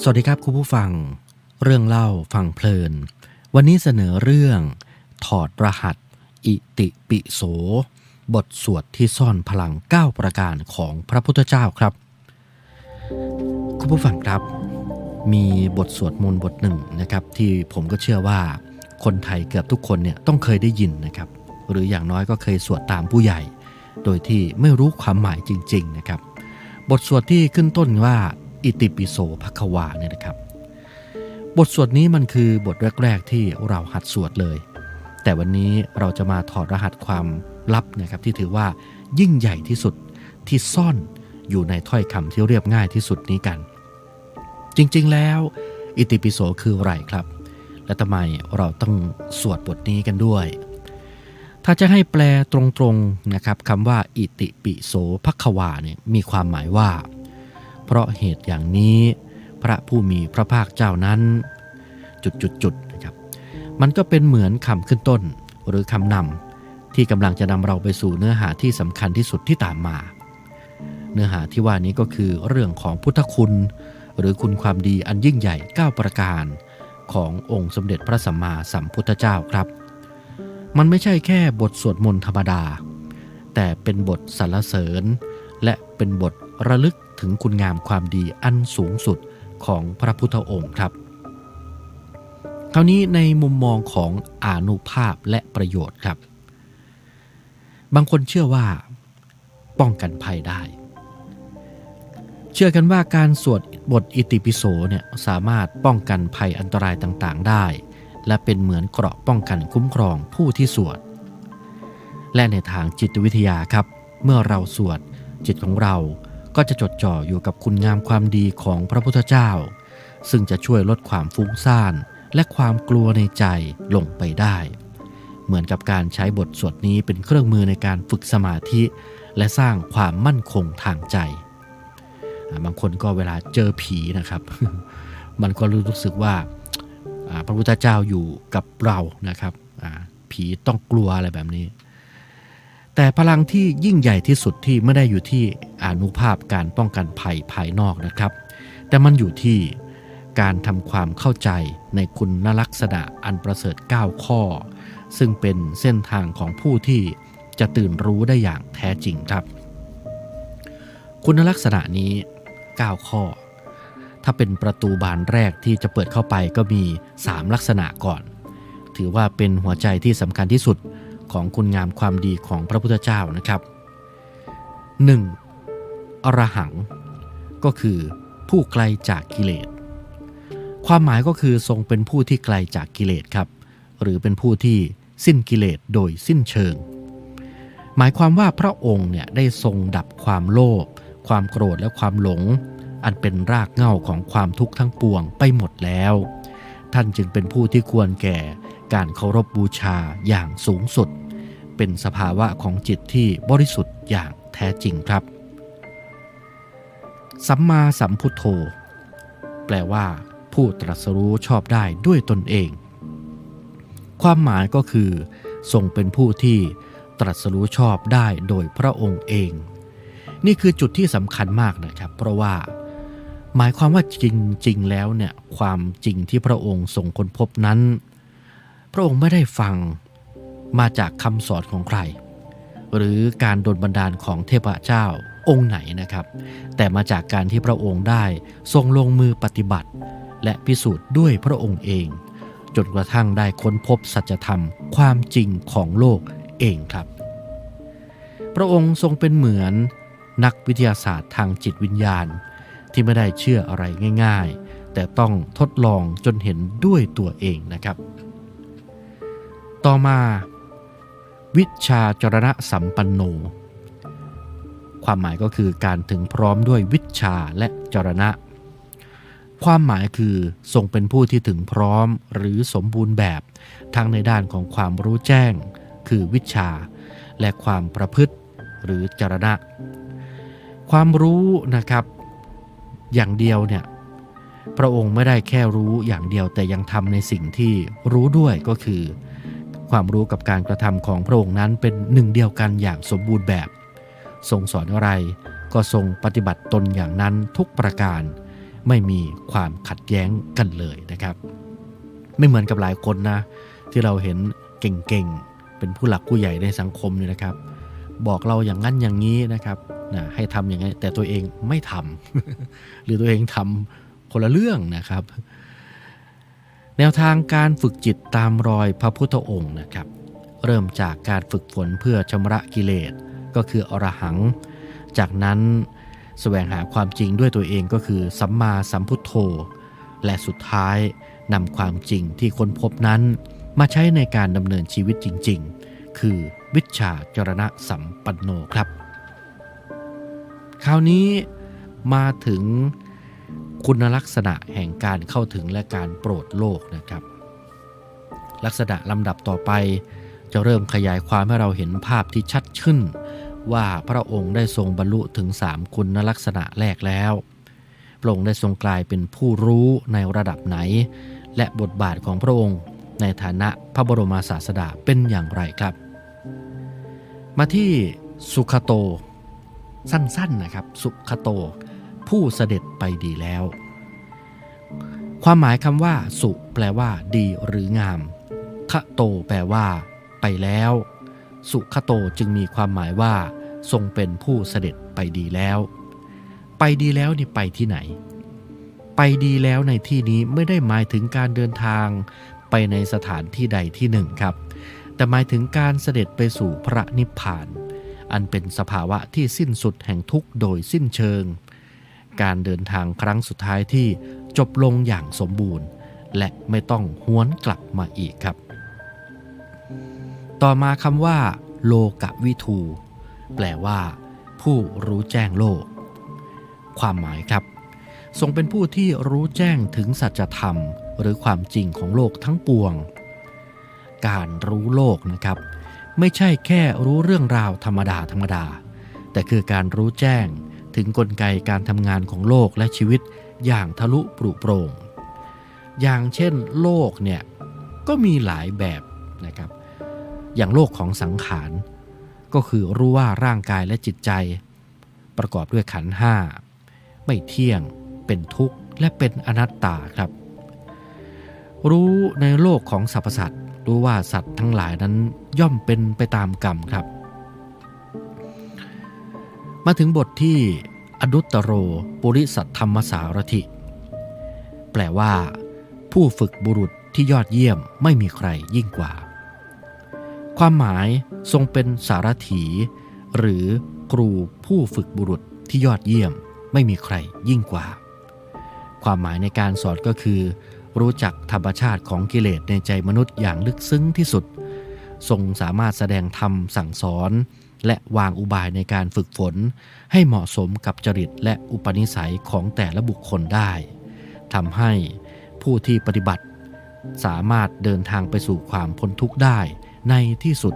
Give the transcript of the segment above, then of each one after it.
สวัสดีครับคุณผู้ฟัง เรื่องเล่าฟังเพลิน วันนี้เสนอเรื่อง ถอดรหัส อิติปิโส บทสวดที่ซ่อนพลัง 9 ประการของพระพุทธเจ้าครับ คุณผู้ฟังครับ มีบทสวดมนต์บทหนึ่งนะครับ ที่ผมก็เชื่อว่า คนไทยเกือบทุกคนเนี่ยต้องเคยได้ยินนะครับ หรืออย่างน้อยก็เคยสวดตามผู้ใหญ่ โดยที่ไม่รู้ความหมายจริง ๆ นะครับ บทสวดที่ขึ้นต้นว่า อิติปิโสภควาเนี่ยนะครับ บทสวดนี้มันคือบทแรก ๆ ที่เราหัดสวดเลย แต่วันนี้เราจะมาถอดรหัสความลับนะครับที่ถือว่ายิ่งใหญ่ที่สุดที่ซ่อนอยู่ในถ้อยคำที่เรียบง่ายที่สุดนี้กัน จริงๆแล้ว อิติปิโสคืออะไรครับ และทำไมเราต้องสวดบทนี้กันด้วย ถ้าจะให้แปลตรงๆนะครับคำว่า อิติปิโสภควาเนี่ยมีความหมายว่า เพราะเหตุอย่างนี้พระผู้มีพระภาคเจ้านั้น จุดๆๆนะครับมันก็เป็นเหมือนคำขึ้นต้นหรือคำนำที่กำลังจะนำเราไปสู่เนื้อหาที่สำคัญที่สุดที่ตามมา เนื้อหาที่ว่านี้ก็คือเรื่องของพุทธคุณ หรือคุณความดีอันยิ่งใหญ่ 9 ประการ ขององค์สมเด็จพระสัมมาสัมพุทธเจ้าครับ มันไม่ใช่แค่บทสวดมนต์ธรรมดา แต่เป็นบทสรรเสริญ และเป็นบทระลึก ถึงคุณงามความดีอันสูงสุดของพระพุทธองค์ครับคราวนี้ในมุมมองของอนุภาพและประโยชน์ครับ บางคนเชื่อว่าป้องกันภัยได้ เชื่อกันว่าการสวดบทอิติปิโสเนี่ยสามารถป้องกันภัยอันตรายต่างๆได้ และเป็นเหมือนเกราะป้องกันคุ้มครองผู้ที่สวด และในทางจิตวิทยาครับ เมื่อเราสวดจิตของเรา ก็จะจดจ่ออยู่กับคุณงามความดีของพระพุทธเจ้า ซึ่งจะช่วยลดความฟุ้งซ่านและความกลัวในใจลงไปได้ เหมือนกับการใช้บทสวดนี้เป็นเครื่องมือในการฝึกสมาธิ และสร้างความมั่นคงทางใจ บางคนก็เวลาเจอผีนะครับ มันก็รู้สึกว่าพระพุทธเจ้าอยู่กับเรานะครับผีต้องกลัวอะไรแบบนี้ แต่พลังที่ยิ่งใหญ่ที่สุดที่ไม่ได้อยู่ที่ อนุภาพการป้องกันภัยภายนอกนะครับ แต่มันอยู่ที่การทำความเข้าใจในคุณลักษณะอันประเสริฐ 9 ข้อ ซึ่งเป็นเส้นทางของผู้ที่จะตื่นรู้ได้อย่างแท้จริงครับ คุณลักษณะนี้ 9 ข้อ ถ้าเป็นประตูบานแรกที่จะเปิดเข้าไปก็มี 3 ลักษณะก่อน ถือว่าเป็นหัวใจที่สำคัญที่สุดของคุณงามความดีของพระพุทธเจ้านะครับ 1. อรหัง ก็คือผู้ไกลจากกิเลส ความหมายก็คือทรงเป็นผู้ที่ไกลจากกิเลสครับ หรือเป็นผู้ที่สิ้นกิเลสโดยสิ้นเชิง หมายความว่าพระองค์เนี่ยได้ทรงดับความโลภ ความโกรธและความหลง อันเป็นรากเหง้าของความทุกข์ทั้งปวงไปหมดแล้ว ท่านจึงเป็นผู้ที่ควรแก่การเคารพบบูชาอย่างสูงสุด เป็นสภาวะของจิตที่บริสุทธิ์อย่างแท้จริงครับ สัมมาสัมพุทโธ แปลว่า ผู้ตรัสรู้ชอบได้ด้วยตนเอง ความหมายก็คือ ทรงเป็นผู้ที่ตรัสรู้ชอบได้โดยพระองค์เอง นี่คือจุดที่สำคัญมากนะครับ เพราะว่า หมายความว่าจริงๆแล้วเนี่ยความจริงที่พระองค์ทรงค้นพบนั้น พระองค์ไม่ได้ฟังมาจากคำสอนของใคร หรือการดลบันดาลของเทพเจ้า องค์ไหนนะครับ แต่มาจากการที่พระองค์ได้ทรงลงมือปฏิบัติ และพิสูจน์ด้วยพระองค์เอง จนกระทั่งได้ค้นพบสัจธรรมความจริงของโลกเองครับ พระองค์ทรงเป็นเหมือนนักวิทยาศาสตร์ทางจิตวิญญาณ ที่ไม่ได้เชื่ออะไรง่าย ๆ แต่ต้องทดลองจนเห็นด้วยตัวเองนะครับ ต่อมา วิชาจรณะสัมปันโน ความหมายก็คือการถึงพร้อมด้วยวิชาและจรณะ ความหมายคือทรงเป็นผู้ที่ถึงพร้อมหรือสมบูรณ์แบบ ทั้งในด้านของความรู้แจ้ง คือวิชา และความประพฤติหรือจรณะ ความรู้นะครับอย่างเดียวเนี่ยพระองค์ไม่ได้แค่รู้อย่างเดียวแต่ยังทำในสิ่งที่รู้ด้วยก็คือ ความรู้กับการกระทำของพระองค์นั้นเป็นหนึ่งเดียวกันอย่างสมบูรณ์แบบ ทรงสอนอะไร ก็ทรงปฏิบัติตนอย่างนั้นทุกประการ ไม่มีความขัดแย้งกันเลยนะครับ ไม่เหมือนกับหลายคนนะ ที่เราเห็นเก่งๆ เป็นผู้หลักผู้ใหญ่ในสังคมเนี่ยนะครับ บอกเราอย่างนั้นอย่างนี้นะครับนะให้ทำอย่างนี้แต่ตัวเองไม่ทำหรือตัวเองทำคนละเรื่องนะครับ แนวทางการฝึกจิตตามรอยพระพุทธองค์นะครับ เริ่มจากการฝึกฝนเพื่อชำระกิเลส ก็คืออรหัง จากนั้นแสวงหาความจริงด้วยตัวเองก็คือสัมมาสัมพุทโธ และสุดท้ายนำความจริงที่ค้นพบนั้น มาใช้ในการดำเนินชีวิตจริง ๆ คือวิชาจรณะสัมปันโนครับ คราวนี้มาถึงคุณลักษณะแห่งการเข้าถึงและการโปรดโลกนะครับ ลักษณะลำดับต่อไปจะเริ่มขยายความให้เราเห็นภาพที่ชัดขึ้น ว่าพระองค์ได้ทรงบรรลุถึงสามคุณลักษณะแรกแล้วพระองค์ได้ทรงกลายเป็นผู้รู้ในระดับไหน และบทบาทของพระองค์ในฐานะพระบรมศาสดาเป็นอย่างไรครับ มาที่สุขโต สั้นๆนะครับ สุขโต ผู้เสด็จไปดีแล้ว ความหมายคำว่า สุ แปลว่า ดีหรืองามคโต แปลว่า ไปแล้ว สุขโตจึงมีความหมายว่า ทรงเป็นผู้เสด็จไปดีแล้ว ไปดีแล้วนี่ไปที่ไหน ไปดีแล้วในที่นี้ไม่ได้หมายถึงการเดินทาง ไปในสถานที่ใดที่หนึ่งครับ แต่หมายถึงการเสด็จไปสู่พระนิพพาน อันเป็นสภาวะที่สิ้นสุดแห่งทุกข์โดยสิ้นเชิง การเดินทางครั้งสุดท้ายที่จบลงอย่างสมบูรณ์ และไม่ต้องหวนกลับมาอีกครับ ต่อมาคำว่า โลกวิทู แปลว่า ผู้รู้แจ้งโลก ความหมายครับ ทรงเป็นผู้ที่รู้แจ้งถึงสัจธรรม หรือความจริงของโลกทั้งปวง การรู้โลกนะครับ ไม่ใช่แค่รู้เรื่องราวธรรมดาธรรมดา แต่คือการรู้แจ้งถึงกลไกการทำงานของโลกและชีวิตอย่างทะลุปรุโปร่ง อย่างเช่น โลกเนี่ยก็มีหลายแบบนะครับ อย่างโลกของสังขาร ก็คือรู้ว่าร่างกายและจิตใจ ประกอบด้วยขันห้าไม่เที่ยง เป็นทุกข์ และเป็นอนัตตาครับ รู้ในโลกของสรรพสัตว์รู้ว่าสัตว์ทั้งหลายนั้นย่อมเป็นไปตามกรรมครับ มาถึงบทที่อดุตตโรปุริสัทธรรมสารถิ แปลว่า ผู้ฝึกบุรุษที่ยอดเยี่ยมไม่มีใครยิ่งกว่า ความหมายทรงเป็นสารถี หรือครูผู้ฝึกบุรุษที่ยอดเยี่ยมไม่มีใครยิ่งกว่า ความหมายในการสอนก็คือ รู้จักธรรมชาติของกิเลสในใจมนุษย์อย่างลึกซึ้งที่สุด ทรงสามารถแสดงธรรมสั่งสอน และวางอุบายในการฝึกฝน ให้เหมาะสมกับจริตและอุปนิสัยของแต่ละบุคคลได้ทำให้ผู้ที่ปฏิบัติ สามารถเดินทางไปสู่ความพ้นทุกข์ได้ ในที่สุด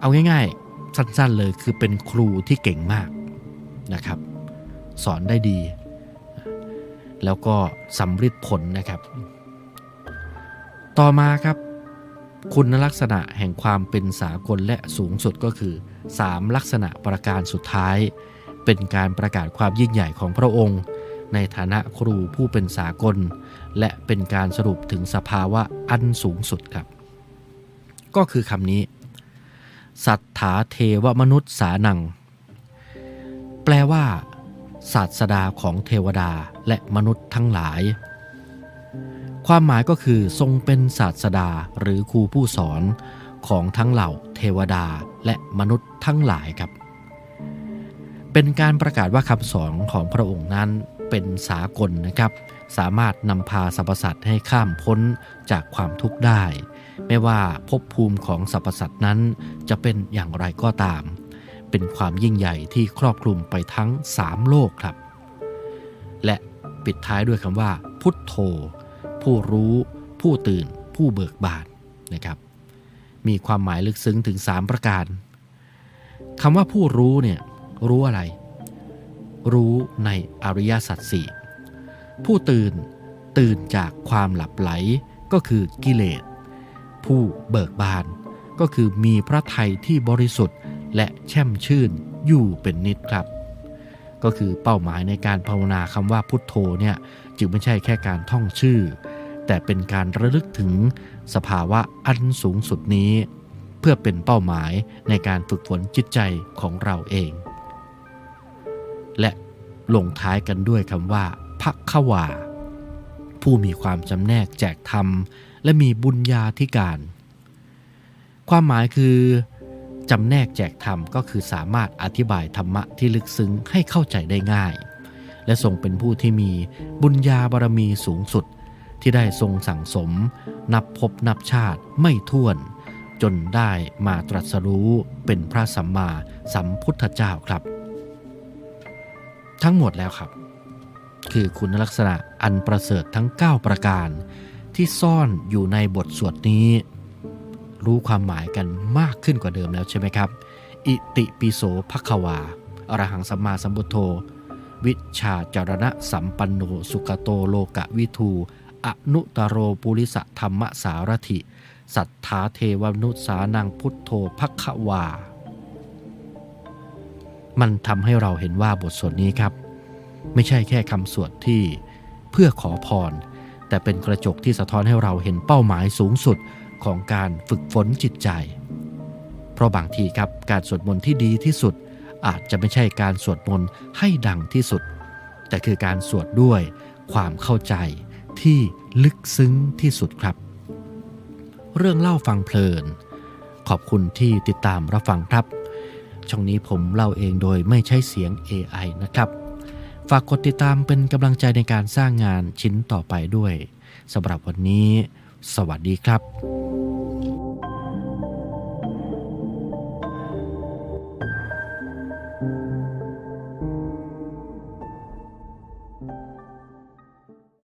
เอาง่ายๆ สั้นๆเลยคือเป็นครูที่เก่งมากนะครับ สอนได้ดี แล้วก็สำฤทธิ์ผลนะครับ ต่อมาครับ คุณลักษณะแห่งความเป็นสากลและสูงสุดก็คือ 3 ลักษณะประการสุดท้าย เป็นการประกาศความยิ่งใหญ่ของพระองค์ในฐานะครูผู้เป็นสากล และเป็นการสรุปถึงสภาวะอันสูงสุดครับ ก็คือคำนี้ สัทธาเทวมนุษย์สานัง แปลว่า ศาสดาของเทวดาและมนุษย์ทั้งหลาย ความหมายก็คือทรงเป็นศาสดาหรือครูผู้สอนของทั้งเหล่าเทวดาและมนุษย์ทั้งหลายครับ เป็นการประกาศว่าคำสอนของพระองค์นั้นเป็นสากลนะครับ สามารถนำพาสรรพสัตว์ให้ข้ามพ้นจากความทุกข์ได้ ไม่ว่าภพภูมิของสรรพสัตว์นั้นจะเป็นอย่างไรก็ตาม เป็นความยิ่งใหญ่ที่ครอบคลุมไปทั้งสามโลกครับ และปิดท้ายด้วยคำว่า พุทโธ ผู้รู้ ผู้ตื่น ผู้เบิกบานนะครับ มีความหมายลึกซึ้งถึง 3 ประการคำว่าผู้รู้เนี่ยรู้อะไร รู้ในอริยสัจสี่ผู้ตื่นตื่นจากความหลับไหลก็คือกิเลส ผู้เบิกบาน ก็คือมีพระทัยที่บริสุทธิ์ และแช่มชื่นอยู่เป็นนิดครับ ก็คือเป้าหมายในการภาวนาคำว่าพุทโธเนี่ยจึงไม่ใช่แค่การท่องชื่อ แต่เป็นการระลึกถึงสภาวะอันสูงสุดนี้ เพื่อเป็นเป้าหมายในการฝึกฝนจิตใจของเราเอง และลงท้ายกันด้วยคำว่าพักขวาผู้มีความจำแนกแจกธรรม และมีบุญญาธิการ ความหมายคือจำแนกแจกธรรมก็คือสามารถอธิบายธรรมะที่ลึกซึ้งให้เข้าใจได้ง่าย และทรงเป็นผู้ที่มีบุญญาบารมีสูงสุด ที่ได้ทรงสั่งสม นับพบนับชาติไม่ถ้วน จนได้มาตรัสรู้เป็นพระสัมมาสัมพุทธเจ้าครับ ทั้งหมดแล้วครับ คือคุณลักษณะอันประเสริฐทั้ง 9 ประการ ที่ซ่อนอยู่ในบทสวดนี้ รู้ความหมายกันมากขึ้นกว่าเดิมแล้วใช่ไหมครับ อิติปิโสภควา อรหังสัมมาสัมพุทโธ วิชาจารณะสัมปันโนสุกโตโลกะวิทูอนุตโรปุริสธรรมสารถิ สัทธาเทวมนุษสานังพุทโธภควา มันทำให้เราเห็นว่าบทสวดนี้ครับ ไม่ใช่แค่คำสวดที่เพื่อขอพร แต่เป็นกระจกที่สะท้อนให้เราเห็นเป้าหมายสูงสุดของการฝึกฝนจิตใจ เพราะบางทีครับการสวดมนต์ที่ดีที่สุด อาจจะไม่ใช่การสวดมนต์ให้ดังที่สุด แต่คือการสวดด้วยความเข้าใจที่ลึกซึ้งที่สุดครับ เรื่องเล่าฟังเพลิน ขอบคุณที่ติดตามรับฟังครับ ช่องนี้ผมเล่าเองโดยไม่ใช้เสียง AI นะครับ ฝากกดติดตามเป็นกำลังใจในการสร้างงานชิ้นต่อไปด้วยสำหรับวันนี้ สวัสดีครับ